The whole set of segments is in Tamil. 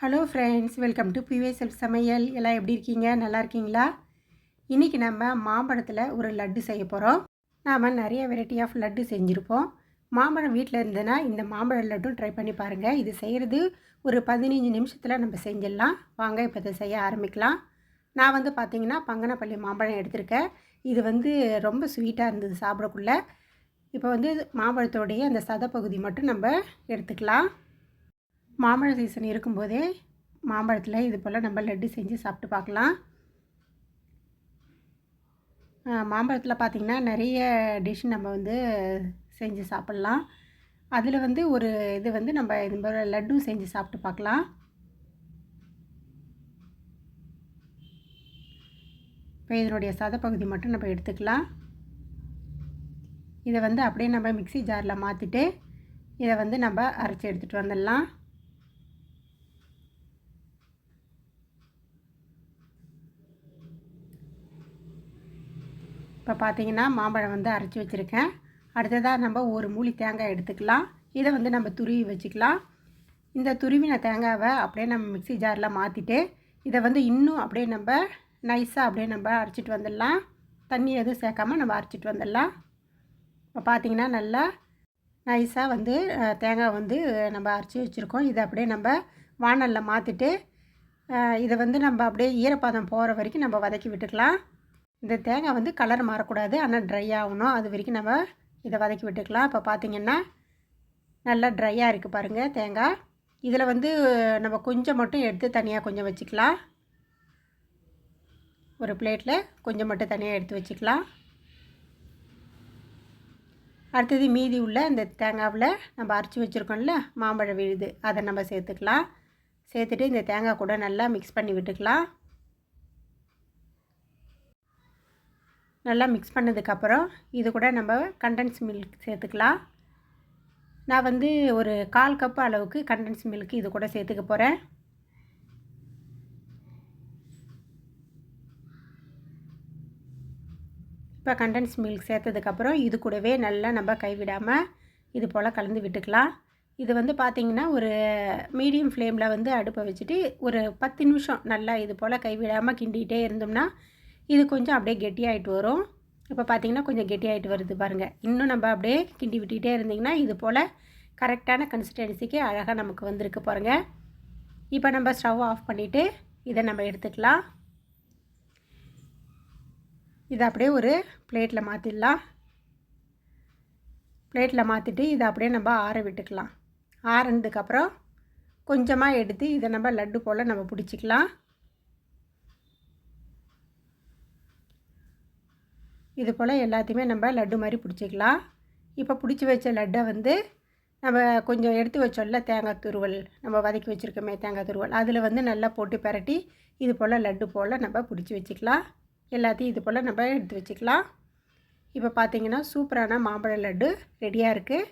ஹலோ ஃப்ரெண்ட்ஸ் வெல்கம் டு பிவே செல்ஃப் சமையல் எல்லாம் எப்படி இருக்கீங்க? நல்லா இருக்கீங்களா? இன்றைக்கி நம்ம மாம்பழத்தில் ஒரு லட்டு செய்ய போகிறோம் நாம் நிறைய வெரைட்டி ஆஃப் லட்டு செஞ்சுருப்போம். மாம்பழம் வீட்டில் இருந்ததுன்னா இந்த மாம்பழ லட்டும் ட்ரை பண்ணி பாருங்கள் இது செய்கிறது ஒரு பதினஞ்சு நிமிஷத்தில் நம்ம செஞ்சிடலாம். வாங்க இப்போ இதை செய்ய ஆரம்பிக்கலாம். நான் வந்து பார்த்திங்கன்னா பங்கனப்பள்ளி மாம்பழம் எடுத்திருக்கேன். இது வந்து ரொம்ப ஸ்வீட்டாக இருந்தது சாப்பிடக்குள்ள. இப்போ வந்து மாம்பழத்தோடைய அந்த சதப்பகுதி மட்டும் நம்ம எடுத்துக்கலாம். மாம்பழ சீசன் இருக்கும்போதே மாம்பழத்தில் இது போல் நம்ம லட்டு செஞ்சு சாப்பிட்டு பார்க்கலாம். மாம்பழத்தில் பார்த்திங்கன்னா நிறைய டிஷ் நம்ம வந்து செஞ்சு சாப்பிட்லாம். அதில் வந்து ஒரு இது வந்து நம்ம இது போல் லட்டும் செஞ்சு சாப்பிட்டு பார்க்கலாம். இப்போ இதனுடைய சதப்பகுதி மட்டும் நம்ம எடுத்துக்கலாம். இதை வந்து அப்படியே நம்ம மிக்சி ஜாரில் மாற்றிட்டு இதை வந்து நம்ம அரைச்சி எடுத்துகிட்டு வந்துடலாம். இப்போ பார்த்தீங்கன்னா மாம்பழம் வந்து அரைச்சி வச்சுருக்கேன். அடுத்ததாக நம்ம ஒரு மூலி தேங்காய் எடுத்துக்கலாம். இதை வந்து நம்ம துருவி வச்சுக்கலாம். இந்த துருவின தேங்காவை அப்படியே நம்ம மிக்சி ஜாரில் மாற்றிட்டு இதை வந்து இன்னும் அப்படியே நம்ம நைஸாக அப்படியே நம்ம அரைச்சிட்டு வந்துடலாம். தண்ணி எதுவும் சேர்க்காமல் நம்ம அரைச்சிட்டு வந்துடலாம். இப்போ பார்த்திங்கன்னா நல்லா நைஸாக வந்து தேங்காய் வந்து நம்ம அரைச்சி வச்சுருக்கோம். இதை அப்படியே நம்ம வானலில் மாற்றிட்டு இதை வந்து நம்ம அப்படியே ஈரப்பதம் போகிற வரைக்கும் நம்ம வதக்கி விட்டுக்கலாம். இந்த தேங்காய் வந்து கலர் மாறக்கூடாது. ஆனால் ட்ரை ஆகணும். அது வரைக்கும் நம்ம இதை வதக்கி விட்டுக்கலாம். இப்போ பார்த்திங்கன்னா நல்லா ட்ரையாக இருக்குது பாருங்கள் தேங்காய். இதில் வந்து நம்ம கொஞ்சம் மட்டும் எடுத்து தனியாக கொஞ்சம் வச்சுக்கலாம். ஒரு பிளேட்டில் கொஞ்சம் மட்டும் தனியாக எடுத்து வச்சுக்கலாம். அடுத்தது மீதி உள்ள இந்த தேங்காவில் நம்ம அரைச்சி வச்சுருக்கோம்ல மாம்பழம் விழுது அதை நம்ம சேர்த்துக்கலாம். சேர்த்துட்டு இந்த தேங்காய் கூட நல்லா மிக்ஸ் பண்ணி விட்டுக்கலாம். நல்லா மிக்ஸ் பண்ணதுக்கப்புறம் இது கூட நம்ம கண்டன்ஸ் மில்க் சேர்த்துக்கலாம். நான் வந்து ஒரு கால் கப்பு அளவுக்கு கண்டன்ஸ் மில்க் இது கூட சேர்த்துக்க போகிறேன் இப்போ கண்டன்ஸ் மில்க் சேர்த்ததுக்கப்புறம் இது கூடவே நல்லா நம்ம கைவிடாமல் இது போல் கலந்து விட்டுக்கலாம். இது வந்து பார்த்திங்கன்னா ஒரு மீடியம் ஃப்ளேமில் வந்து அடுப்பை வச்சுட்டு ஒரு பத்து நிமிஷம் நல்லா இது போல் கைவிடாமல் கிண்டிகிட்டே இருந்தோம்னா இது கொஞ்சம் அப்படியே கெட்டியாகிட்டு வரும். இப்போ பார்த்திங்கன்னா கொஞ்சம் கெட்டியாகிட்டு வருது பாருங்கள் இன்னும் நம்ம அப்படியே கிண்டி விட்டுகிட்டே இருந்திங்கன்னா இது போல் கரெக்டான கன்சிஸ்டன்சிக்கு அழகாக நமக்கு வந்திருக்கு பாருங்கள் இப்போ நம்ம ஸ்டவ் ஆஃப் பண்ணிவிட்டு இதை நம்ம எடுத்துக்கலாம். இதை அப்படியே ஒரு பிளேட்டில் மாற்றிடலாம் பிளேட்டில் மாற்றிட்டு இதை அப்படியே நம்ம ஆற விட்டுக்கலாம். ஆறுனதுக்கப்புறம் கொஞ்சமாக எடுத்து இதை நம்ம லட்டு போல் நம்ம பிடிச்சிக்கலாம். இது போல் எல்லாத்தையுமே நம்ம லட்டு மாதிரி பிடிச்சிக்கலாம். இப்போ பிடிச்சி வச்ச லட்டை வந்து நம்ம கொஞ்சம் எடுத்து வச்சோம்ல தேங்காய் துருவல். நம்ம வதக்கி வச்சுருக்கோமே தேங்காய் துருவல். அதில் வந்து நல்லா போட்டு பரட்டி இது போல் லட்டு போல் நம்ம பிடிச்சி வச்சுக்கலாம். எல்லாத்தையும் இது போல் நம்ம எடுத்து வச்சுக்கலாம். இப்போ பார்த்திங்கன்னா சூப்பரான மாம்பழ லட்டு ரெடியாக இருக்குது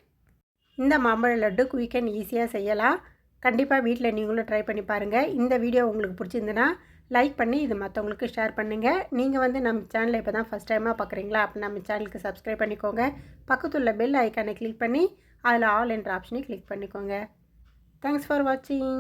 இந்த மாம்பழ லட்டு குயிக் அண்ட் ஈஸியாக செய்யலாம். கண்டிப்பாக வீட்டில் நீங்களும் ட்ரை பண்ணி பாருங்கள் இந்த வீடியோ உங்களுக்கு பிடிச்சிருந்துன்னா லைக் பண்ணி இது மற்றவங்களுக்கு ஷேர் பண்ணுங்கள் நீங்கள் வந்து நம்ம சேனலை இப்போ தான் ஃபஸ்ட் டைமாக பார்க்குறீங்களா அப்போ நம்ம சேனலுக்கு சப்ஸ்கிரைப் பண்ணிக்கோங்க. பக்கத்துள்ள பெல் ஐக்கானை கிளிக் பண்ணி அதில் ஆல் என்ற ஆப்ஷனை கிளிக் பண்ணிக்கோங்க. தேங்க்ஸ் ஃபார் வாட்சிங்